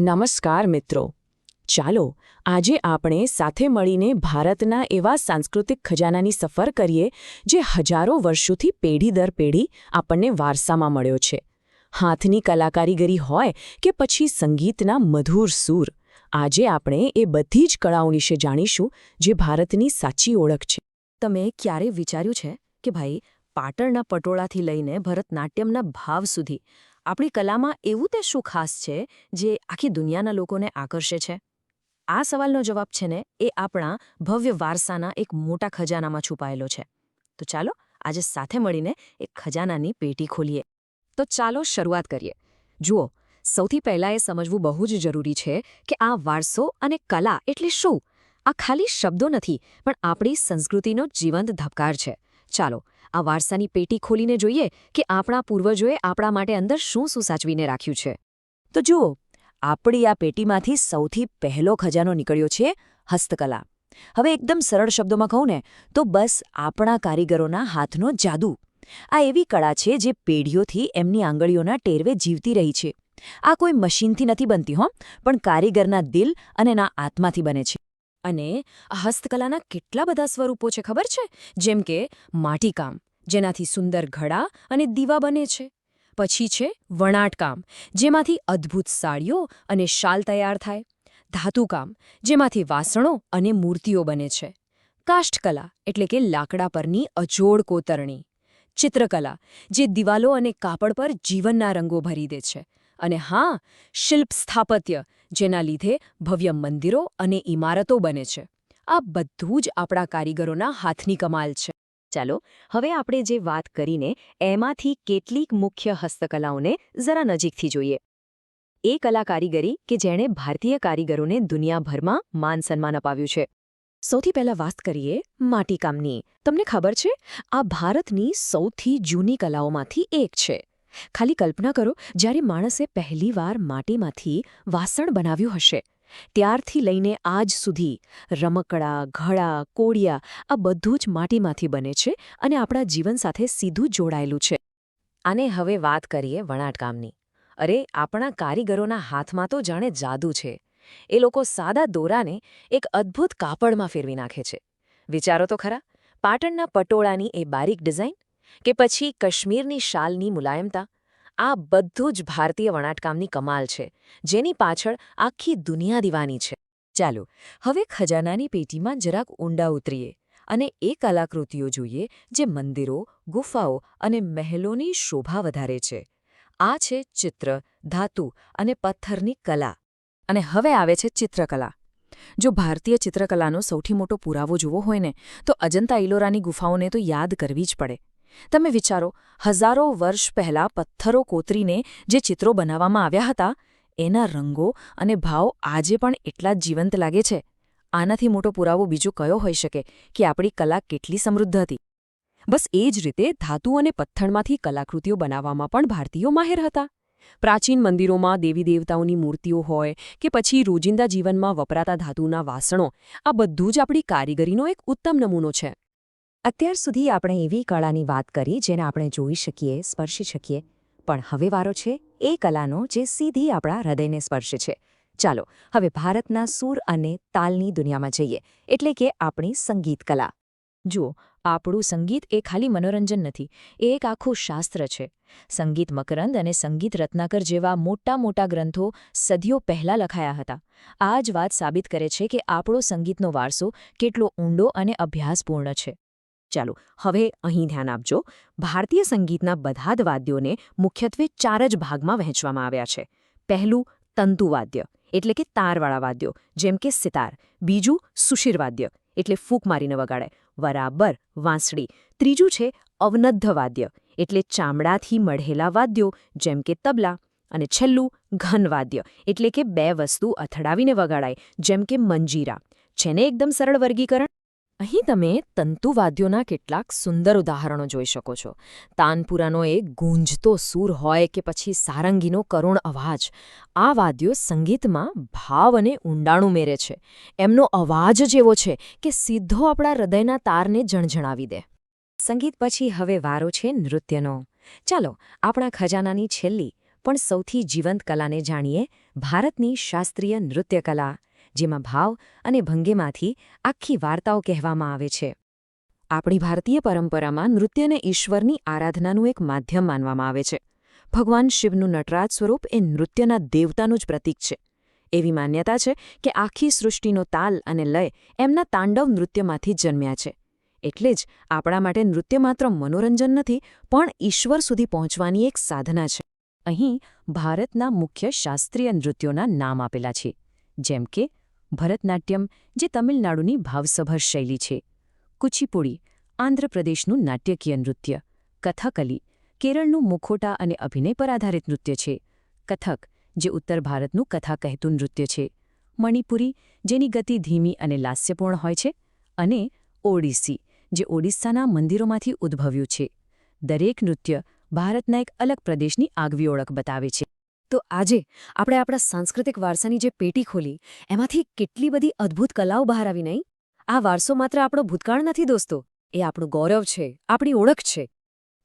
નમસ્કાર મિત્રો. ચાલો, આજે આપણે સાથે મળીને ભારતના એવા સાંસ્કૃતિક ખજાનાની સફર કરીએ, જે હજારો વર્ષોથી પેઢી દર પેઢી આપણને વારસામાં મળ્યો છે. હાથની કલાકારીગરી હોય કે પછી સંગીતના મધુર સૂર, આજે આપણે એ બધી જ કળાઓ વિશે જાણીશું, જે ભારતની સાચી ઓળખ છે. તમે ક્યારે વિચાર્યું છે કે ભાઈ, પાટણના પટોળાથી લઈને ભરતનાટ્યમના ભાવ સુધી આપણી કલામાં એવું તે શું ખાસ છે જે આખી દુનિયાના લોકોને આકર્ષે છે? આ સવાલનો જવાબ છે ને, એ આપણા ભવ્ય વારસાના એક મોટા ખજાનામાં છુપાયેલો છે. તો ચાલો આજે સાથે મળીને એક ખજાનાની પેટી ખોલીએ. તો ચાલો શરૂઆત કરીએ. જુઓ, સૌથી પહેલાં એ સમજવું બહુ જ જરૂરી છે કે આ વારસો અને કલા એટલે શું? આ ખાલી શબ્દો નથી, પણ આપણી સંસ્કૃતિનો જીવંત ધબકાર છે. ચાલો, આ વારસાની પેટી ખોલીને જોઈએ કે આપણા પૂર્વજોએ આપણા માટે અંદર શું શું સાચવીને રાખ્યું છે. તો જુઓ, આપણી આ પેટીમાંથી સૌથી પહેલો ખજાનો નીકળ્યો છે હસ્તકલા. હવે એકદમ સરળ શબ્દોમાં કહું ને, તો બસ આપણા કારીગરોના હાથનો જાદુ. આ એવી કળા છે જે પેઢીઓથી એમની આંગળીઓના ટેરવે જીવતી રહી છે. આ કોઈ મશીનથી નથી બનતી, હો, પણ કારીગરના દિલ અને ના આત્માથી બને છે. અને હસ્તકલાના કેટલા બધા સ્વરૂપો છે ખબર છે? જેમ કે માટીકામ, જેનાથી સુંદર ઘડા અને દીવા બને છે. પછી છે વણાટકામ, જેમાંથી અદ્ભુત સાડીઓ અને શાલ તૈયાર થાય. ધાતુકામ, જેમાંથી વાસણો અને મૂર્તિઓ બને છે. કાષ્ઠકલા એટલે કે લાકડા પરની અજોડ કોતરણી. ચિત્રકલા, જે દિવાલો અને કાપડ પર જીવનના રંગો ભરી દે છે. અને હા, શિલ્પ સ્થાપત્ય, જેના લીધે ભવ્ય મંદિરો અને ઇમારતો બને છે. આ બધું જ આપણા કારીગરોના હાથની કમાલ છે. ચાલો, હવે આપણે જે વાત કરીને એમાંથી કેટલીક મુખ્ય હસ્તકલાઓને જરા નજીકથી જોઈએ. એ કલા કારીગરી કે જેણે ભારતીય કારીગરોને દુનિયાભરમાં માન સન્માન અપાવ્યું છે. સૌથી પહેલા વાત કરીએ માટીકામની તમને ખબર છે? આ ભારતની સૌથી જૂની કલાઓમાંથી એક છે. ખાલી કલ્પના કરો, જ્યારે માણસે પહેલીવાર માટીમાંથી વાસણ બનાવ્યું હશે, ત્યારથી લઈને આજ સુધી રમકડા, ઘડા કોડિયા આ બધું જ માટીમાંથી બને છે અને આપણા જીવન સાથે સીધું જોડાયેલું છે. અને હવે વાત કરીએ વણાટકામની અરે, આપણા કારીગરોના હાથમાં તો જાણે જાદુ છે. એ લોકો સાદા દોરાને એક અદ્ભુત કાપડમાં ફેરવી નાખે છે. વિચારો તો ખરા, પાટણના પટોળાની એ બારીક ડિઝાઇન કે પછી કાશ્મીરની શાલની મુલાયમતા? આ બધું જ ભારતીય વણાટકામની કમાલ છે, જેની પાછળ આખી દુનિયા દીવાની છે. ચાલો, હવે ખજાનાની પેટીમાં જરાક ઊંડા ઉતરીએ અને એ કલાકૃતિઓ જોઈએ જે મંદિરો, ગુફાઓ અને મહેલોની શોભા વધારે છે. આ છે ચિત્ર, ધાતુ અને પથ્થરની કલા. અને હવે આવે છે ચિત્રકલા. જો ભારતીય ચિત્રકલાનો સૌથી મોટો પુરાવો જોવો હોય ને, તો અજંતા ઇલોરાની ગુફાઓને તો યાદ કરવી જ પડે. તમે વિચારો, હજારો વર્ષ પહેલા પથ્થરો કોતરીને જે ચિત્રો બનાવવામાં આવ્યા હતા, એના રંગો અને ભાવ આજે પણ એટલા જ જીવંત લાગે છે. આનાથી મોટો પુરાવો બીજો કયો હોઈ શકે કે આપણી કલા કેટલી સમૃદ્ધ હતી? બસ એ જ રીતે ધાતુ અને પથ્થરમાંથી કલાકૃતિઓ બનાવવામાં પણ ભારતીયો માહેર હતા. પ્રાચીન મંદિરોમાં દેવી દેવતાઓની મૂર્તિઓ હોય કે પછી રોજિંદા જીવનમાં વપરાતા ધાતુના વાસણો, આ બધું જ આપણી કારીગરીનો એક ઉત્તમ નમૂનો છે. અત્યાર સુધી આપણે એવી કળાની વાત કરી જેને આપણે જોઈ શકીએ, સ્પર્શી શકીએ. પણ હવે વારો છે એ કલાનો જે સીધી આપણા હૃદયને સ્પર્શે છે. ચાલો, હવે ભારતના સૂર અને તાલની દુનિયામાં જઈએ. એટલે કે આપણી સંગીત કલા. જુઓ, આપણું સંગીત એ ખાલી મનોરંજન નથી, એ એક આખું શાસ્ત્ર છે. સંગીત મકરંદ અને સંગીત રત્નાકર જેવા મોટા મોટા ગ્રંથો સદીઓ પહેલાં લખાયા હતા. આ જ વાત સાબિત કરે છે કે આપણો સંગીતનો વારસો કેટલો ઊંડો અને અભ્યાસપૂર્ણ છે. ચાલો, હવે અહીં ધ્યાન આપજો. ભારતીય સંગીતના બધા જ વાદ્યોને મુખ્યત્વે ચાર જ ભાગમાં વહેંચવામાં આવ્યા છે. પહેલું તંતુવાદ્ય એટલે કે તારવાળા વાદ્યો, જેમ કે સિતાર. બીજું સુશીરવાદ્ય એટલે ફૂંક મારીને વગાડે. બરાબર વાંસળી. ત્રીજું છે, અવનદ્ધ વાદ્ય, એટલે ચામડાથી મઢેલા વાદ્યો, જેમ કે તબલા. અને છેલ્લું ઘનવાદ્ય એટલે કે બે વસ્તુ અથડાવીને વગાડાય, જેમ કે મંજીરા. છે ને એકદમ સરળ વર્ગીકરણ? અહીં તમે તંતુવાદ્યોના કેટલાક સુંદર ઉદાહરણો જોઈ શકો છો. તાનપુરાનો એક ગૂંજતો સૂર હોય કે પછી સારંગીનો કરુણ અવાજ. આ વાદ્યો સંગીતમાં ભાવ અને ઊંડાણું મેરે છે. એમનો અવાજ જ એવો છે કે સીધો આપણા હૃદયના તારને જણજણાવી દે. સંગીત પછી હવે વારો છે નૃત્યનો. ચાલો, આપણા ખજાનાની છેલ્લી, પણ સૌથી જીવંત કલાને જાણીએ ભારતની શાસ્ત્રીય નૃત્ય કલા જેમાં ભાવ અને ભંગેમાંથી આખી વાર્તાઓ કહેવામાં આવે છે. આપણી ભારતીય પરંપરામાં નૃત્યને ઈશ્વરની આરાધનાનું એક માધ્યમ માનવામાં આવે છે. ભગવાન શિવનું નટરાજ સ્વરૂપ એ નૃત્યના દેવતાનું જ પ્રતીક છે. એવી માન્યતા છે કે આખી સૃષ્ટિનો તાલ અને લય એમના તાંડવ નૃત્યમાંથી જન્મ્યા છે. એટલે જ આપણા માટે નૃત્ય માત્ર મનોરંજન નથી, પણ ઈશ્વર સુધી પહોંચવાની એક સાધના છે. અહીં ભારતના મુખ્ય શાસ્ત્રીય નૃત્યોના નામ આપેલા છે. જેમ કે ભરતનાટ્યમ, જે તમિલનાડુની ભાવસભર શૈલી છે. કુચીપુડી, આંધ્રપ્રદેશનું નાટ્યકીય નૃત્ય. કથકલી, કેરળનું મુખોટા અને અભિનય પર આધારિત નૃત્ય છે. કથક, જે ઉત્તર ભારતનું કથા કહેતું નૃત્ય છે. મણિપુરી, જેની ગતિ ધીમી અને લાસ્યપૂર્ણ હોય છે. અને ઓડિસી, જે ઓડિસ્સાના મંદિરોમાંથી ઉદ્ભવ્યું છે. દરેક નૃત્ય ભારતના એક અલગ પ્રદેશની આગવી ઓળખ બતાવે છે. તો આજે આપણે આપણા સાંસ્કૃતિક વારસાની જે પેટી ખોલી, એમાંથી કેટલી બધી અદ્ભુત કલાઓ બહાર આવી નહીં? આ વારસો માત્ર આપણો ભૂતકાળ નથી દોસ્તો, એ આપણું ગૌરવ છે, આપણી ઓળખ છે.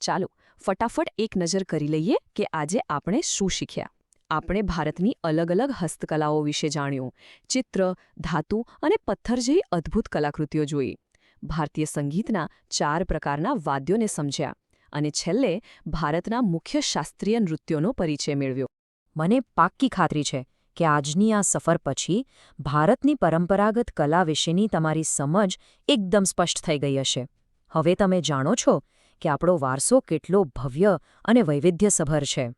ચાલો, ફટાફટ એક નજર કરી લઈએ કે આજે આપણે શું શીખ્યા. આપણે ભારતની અલગ અલગ હસ્તકલાઓ વિશે જાણ્યું, ચિત્ર, ધાતુ અને પથ્થર જેવી અદ્ભુત કલાકૃતિઓ જોઈ. ભારતીય સંગીતના ચાર પ્રકારના વાદ્યોને સમજ્યા અને છેલ્લે ભારતના મુખ્ય શાસ્ત્રીય નૃત્યોનો પરિચય મેળવ્યો. મને પાક્કી ખાતરી છે કે આજની આ સફર પછી ભારતની પરંપરાગત કલા વિશેની તમારી સમજ એકદમ સ્પષ્ટ થઈ ગઈ હશે. હવે તમે જાણો છો કે આપણો વારસો કેટલો ભવ્ય અને વૈવિધ્યસભર છે.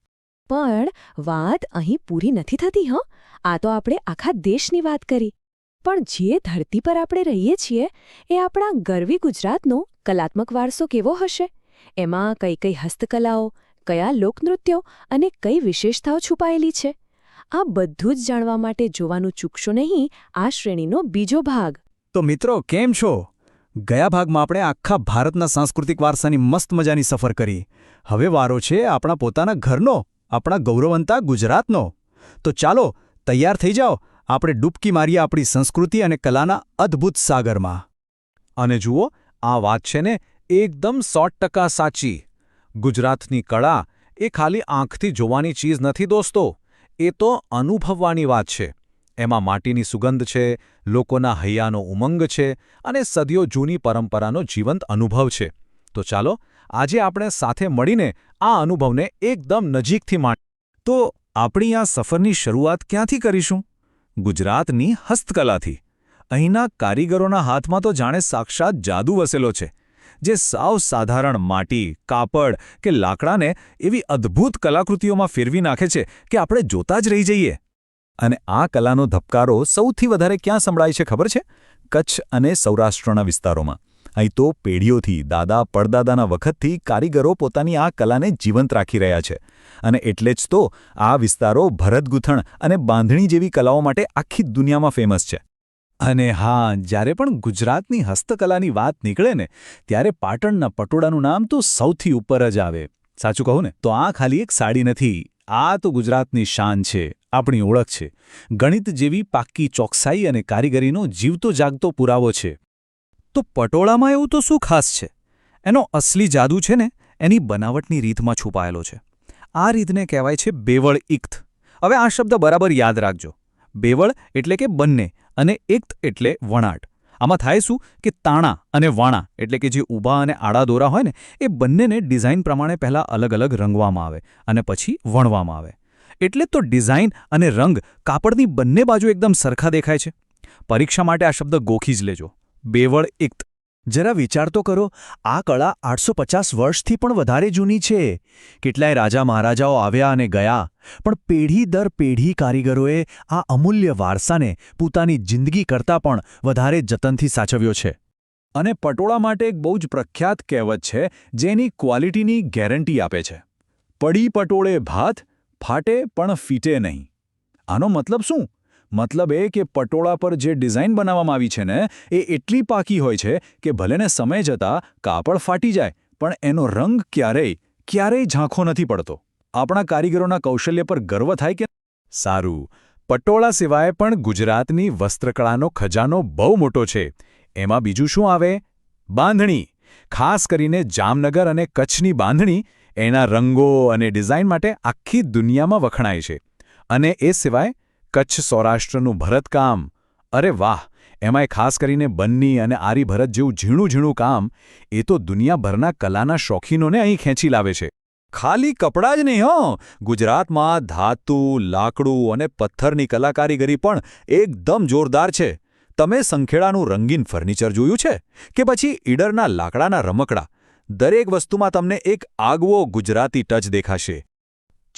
પણ વાત અહીં પૂરી નથી થતી, હં? આ તો આપણે આખા દેશની વાત કરી. પણ જે ધરતી પર આપણે રહીએ છીએ, એ આપણા ગરવી ગુજરાતનો કલાત્મક વારસો કેવો હશે? એમાં કઈ કઈ હસ્તકલાઓ કયા લોકનૃત્યો અને કઈ વિશેષતાઓ છુપાયેલી છે? આ બધું જ જાણવા માટે જોવાનું ચૂકશો નહીં, આ શ્રેણીનો બીજો ભાગ. તો મિત્રો, કેમ છો? ગયા ભાગમાં આપણે આખા ભારતના સાંસ્કૃતિક વારસાની મસ્ત મજાની સફર કરી. હવે વારો છે આપણા પોતાના ઘરનો, આપણા ગૌરવંતા ગુજરાતનો. તો ચાલો, તૈયાર થઈ જાઓ, આપણે ડૂબકી મારીએ આપણી સંસ્કૃતિ અને કલાના અદ્ભુત સાગરમાં. અને જુઓ, આ વાત છે ને એકદમ સો સાચી. ગુજરાતની કળા એ ખાલી આંખથી જોવાની ચીજ નથી દોસ્તો. એ તો અનુભવવાની વાત છે. એમાં માટીની સુગંધ છે, લોકોના હૈયાનો ઉમંગ છે અને સદીઓ જૂની પરંપરાનો જીવંત અનુભવ છે. તો ચાલો, આજે આપણે સાથે મળીને આ અનુભવને એકદમ નજીકથી માણ તો આપણી આ સફરની શરૂઆત ક્યાંથી કરીશું? ગુજરાતની હસ્તકલાથી. અહીંના કારીગરોના હાથમાં તો જાણે સાક્ષાત જાદુ વસેલો છે. જે સાવ સાધારણ માટી, કાપડ કે લાકડાને એવી અદ્ભુત કલાકૃતિઓમાં ફેરવી નાખે છે કે આપણે જોતા જ રહી જઈએ. અને આ કલાનો ધબકારો સૌથી વધારે ક્યાં સંભળાય છે ખબર છે? કચ્છ અને સૌરાષ્ટ્રના વિસ્તારોમાં. અહીં તો પેઢીઓથી, દાદા પડદાદાના વખતથી કારીગરો પોતાની આ કલાને જીવંત રાખી રહ્યા છે. અને એટલે જ તો આ વિસ્તારો ભરતગૂંથણ અને બાંધણી જેવી કલાઓ માટે આખી દુનિયામાં ફેમસ છે. અને હા, જ્યારે પણ ગુજરાતની હસ્તકલાની વાત નીકળે ને, ત્યારે પાટણના પટોળાનું નામ તો સૌથી ઉપર જ આવે. સાચું કહું ને, તો આ ખાલી એક સાડી નથી. આ તો ગુજરાતની શાન છે, આપણી ઓળખ છે. ગણિત જેવી પાક્કી ચોકસાઈ અને કારીગરીનો જીવતો જાગતો પુરાવો છે. તો પટોળામાં એવું તો શું ખાસ છે? એનો અસલી જાદુ છે ને, એની બનાવટની રીતમાં છુપાયેલો છે. આ રીતને કહેવાય છે બેવળ ઇક્થ હવે આ શબ્દ બરાબર યાદ રાખજો. બેવળ એટલે કે બંને અને ઇક્ત એટલે વણાટ. આમાં થાય શું? કે તાણા અને વાણા એટલે કે જે ઊભા અને આડા દોરા હોય ને, એ બંનેને ડિઝાઇન પ્રમાણે પહેલાં અલગ અલગ રંગવામાં આવે અને પછી વણવામાં આવે. એટલે તો ડિઝાઇન અને રંગ કાપડની બંને બાજુ એકદમ સરખા દેખાય છે. પરીક્ષા માટે આ શબ્દ ગોખી જ લેજો. બેવળ ઇક્ત જરા વિચાર તો કરો, આ કળા આઠસો પચાસ વર્ષથી પણ વધારે જૂની છે. કેટલાય રાજા મહારાજાઓ આવ્યા અને ગયા, પણ પેઢી દર પેઢી કારીગરોએ આ અમૂલ્ય વારસાને પોતાની જિંદગી કરતાં પણ વધારે જતનથી સાચવ્યો છે. અને પટોળા માટે એક બહુ જ પ્રખ્યાત કહેવત છે, જેની ક્વોલિટીની ગેરંટી આપે છે. પડી પટોળે ભાત, ફાટે પણ ફીટે નહીં. આનો મતલબ શું? મતલબ એ કે પટોળા પર જે ડિઝાઇન બનાવવામાં આવી છે ને, એ એટલી પાકી હોય છે કે ભલેને સમય જતાં કાપડ ફાટી જાય, પણ એનો રંગ ક્યારેય ક્યારેય ઝાંખો નથી પડતો. આપણા કારીગરોના કૌશલ્ય પર ગર્વ થાય કે સારું, પટોળા સિવાય પણ ગુજરાતની વસ્ત્રકળાનો ખજાનો બહુ મોટો છે. એમાં બીજું શું આવે? બાંધણી. ખાસ કરીને જામનગર અને કચ્છની બાંધણી એના રંગો અને ડિઝાઇન માટે આખી દુનિયામાં વખણાય છે. અને એ સિવાય કચ્છ સૌરાષ્ટ્રનું ભરતકામ. અરે વાહ, એમાંય ખાસ કરીને બન્ની અને આરીભરત જેવું ઝીણું ઝીણું કામ, એ તો દુનિયાભરના કલાના શોખીનોને અહીં ખેંચી લાવે છે. ખાલી કપડાં જ નહીં, હો. ગુજરાતમાં ધાતુ, લાકડું અને પથ્થરની કલાકારીગરી પણ એકદમ જોરદાર છે. તમે સંખેડાનું રંગીન ફર્નિચર જોયું છે? કે પછી ઈડરના લાકડાના રમકડા? દરેક વસ્તુમાં તમને એક આગવો ગુજરાતી ટચ દેખાશે.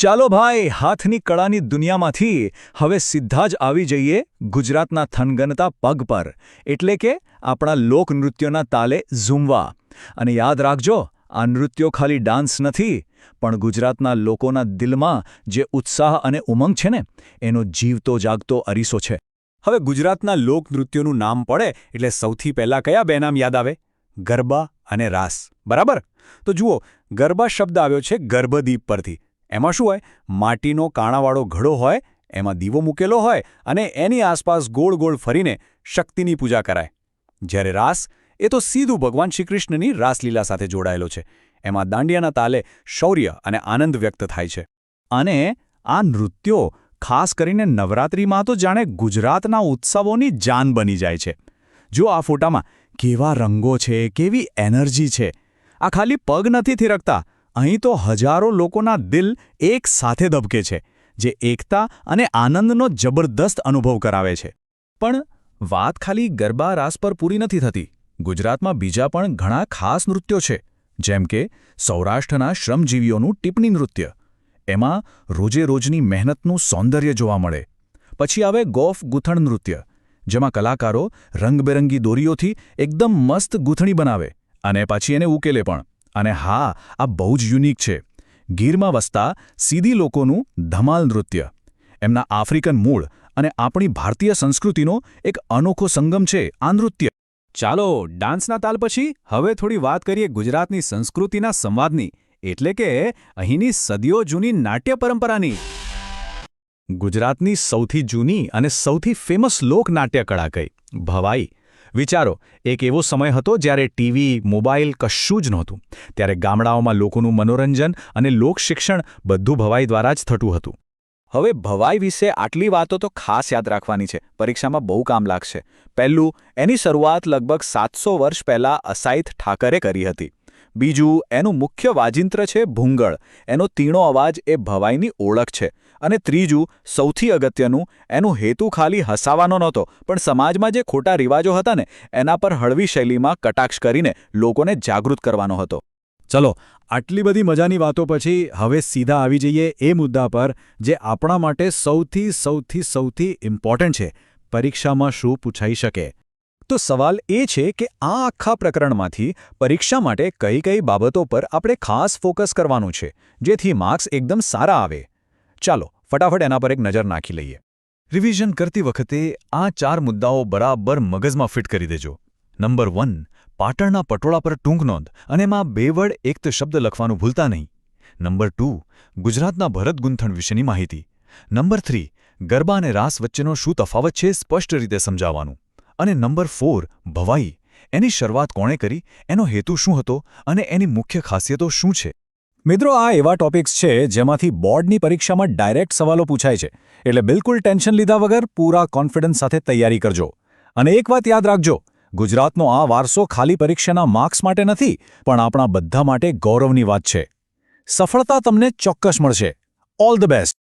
ચાલો ભાઈ, હાથની કળાની દુનિયામાંથી હવે સીધા જ આવી જઈએ ગુજરાતના થનગનતા પગ પર. એટલે કે આપણા લોકનૃત્યોના તાલે ઝૂમવા. અને યાદ રાખજો, આ નૃત્યો ખાલી ડાન્સ નથી, પણ ગુજરાતના લોકોના દિલમાં જે ઉત્સાહ અને ઉમંગ છે ને, એનો જીવતો જાગતો અરીસો છે. હવે ગુજરાતના લોકનૃત્યોનું નામ પડે એટલે સૌથી પહેલાં કયા બે નામ યાદ આવે? ગરબા અને રાસ. બરાબર? તો જુઓ, ગરબા શબ્દ આવ્યો છે ગર્ભદીપ પરથી. એમાં શું હોય? માટીનો કાણાવાળો ઘડો હોય, એમાં દીવો મૂકેલો હોય અને એની આસપાસ ગોળ ગોળ ફરીને શક્તિની પૂજા કરાય. જ્યારે રાસ, એ તો સીધું ભગવાન શ્રીકૃષ્ણની રાસલીલા સાથે જોડાયેલો છે. એમાં દાંડિયાના તાલે શૌર્ય અને આનંદ વ્યક્ત થાય છે. અને આ નૃત્યો ખાસ કરીને નવરાત્રિમાં તો જાણે ગુજરાતના ઉત્સવોની જાન બની જાય છે. જો આ ફોટામાં કેવા રંગો છે, કેવી એનર્જી છે, આ ખાલી પગ નથી થિરકતા અહીં તો હજારો લોકોના દિલ એક સાથે ધબકે છે, જે એકતા અને આનંદનો જબરદસ્ત અનુભવ કરાવે છે. પણ વાત ખાલી ગરબા રાસ પર પૂરી નથી થતી. ગુજરાતમાં બીજા પણ ઘણા ખાસ નૃત્યો છે, જેમ કે સૌરાષ્ટ્રના શ્રમજીવીઓનું ટિપ્પણી નૃત્ય. એમાં રોજે રોજની મહેનતનું સૌંદર્ય જોવા મળે. પછી આવે ગોફ ગૂંથણ નૃત્ય, જેમાં કલાકારો રંગબેરંગી દોરીઓથી એકદમ મસ્ત ગૂંથણી બનાવે અને પછી એને ઉકેલે પણ. અને હા, આ બહુ જ યુનિક છે. ગીરમાં વસતા સીધી લોકોનું ધમાલ નૃત્ય. એમના આફ્રિકન મૂળ અને આપણી ભારતીય સંસ્કૃતિનો એક અનોખો સંગમ છે આ નૃત્ય. ચાલો, ડાન્સના તાલ પછી હવે થોડી વાત કરીએ ગુજરાતની સંસ્કૃતિના સંવાદની. એટલે કે અહીંની સદીઓ જૂની નાટ્ય પરંપરાની. ગુજરાતની સૌથી જૂની અને સૌથી ફેમસ લોકનાટ્ય કળા કઈ? ભવાઈ વિચારો, એક એવો સમય હતો જ્યારે ટીવી, મોબાઈલ કશું જ નહોતું. ત્યારે ગામડાઓમાં લોકોનું મનોરંજન અને લોકશિક્ષણ બધું ભવાઈ દ્વારા જ થતું હતું. હવે ભવાઈ વિશે આટલી વાતો તો ખાસ યાદ રાખવાની છે. પરીક્ષામાં બહુ કામ લાગશે. પહેલું, એની શરૂઆત લગભગ સાતસો વર્ષ પહેલાં અસાઈથ ઠાકરે કરી હતી. બીજું, એનું મુખ્ય વાજિંત્ર છે ભૂંગળ. એનો તીણો અવાજ એ ભવાઈની ઓળખ છે. અને ત્રીજું, સૌથી અગત્યનું, એનું હેતુ ખાલી હસાવાનો નહોતો, પણ સમાજમાં જે ખોટા રિવાજો હતા ને, એના પર હળવી શૈલીમાં કટાક્ષ કરીને લોકોને જાગૃત કરવાનો હતો. ચલો, આટલી બધી મજાની વાતો પછી હવે સીધા આવી જઈએ એ મુદ્દા પર, જે આપણા માટે સૌથી સૌથી સૌથી ઇમ્પોર્ટન્ટ છે. પરીક્ષામાં શું પૂછાઈ શકે? તો સવાલ એ છે કે આ આખા પ્રકરણમાંથી પરીક્ષા માટે કઈ કઈ બાબતો પર આપણે ખાસ ફોકસ કરવાનું છે, જેથી માર્ક્સ એકદમ સારા આવે. ચાલો, ફટાફટ એના પર એક નજર નાખી લઈએ. રિવિઝન કરતી વખતે આ ચાર મુદ્દાઓ બરાબર મગજમાં ફિટ કરી દેજો. નંબર વન, પાટણના પટોળા પર ટૂંક નોંધ અને એમાં બેવડ એકત શબ્દ લખવાનું ભૂલતા નહીં. નંબર ટુ, ગુજરાતના ભરત ગુંથણ વિશેની માહિતી. નંબર થ્રી, ગરબા અને રાસ વચ્ચેનો શું તફાવત છે સ્પષ્ટ રીતે સમજાવવાનું. અને નંબર ફોર, ભવાઈ. એની શરૂઆત કોણે કરી? એનો હેતુ શું હતો? અને એની મુખ્ય ખાસિયતો શું છે? મિત્રો, આ એવા ટોપિક્સ છે જેમાંથી બોર્ડની પરીક્ષામાં ડાયરેક્ટ સવાલો પૂછાય છે. એટલે બિલકુલ ટેન્શન લીધા વગર પૂરા કોન્ફિડન્સ સાથે તૈયારી કરજો. અને એક વાત યાદ રાખજો, ગુજરાતનો આ વારસો ખાલી પરીક્ષાના માર્ક્સ માટે નથી, પણ આપણા બધા માટે ગૌરવની વાત છે. સફળતા તમને ચોક્કસ મળશે. All the best.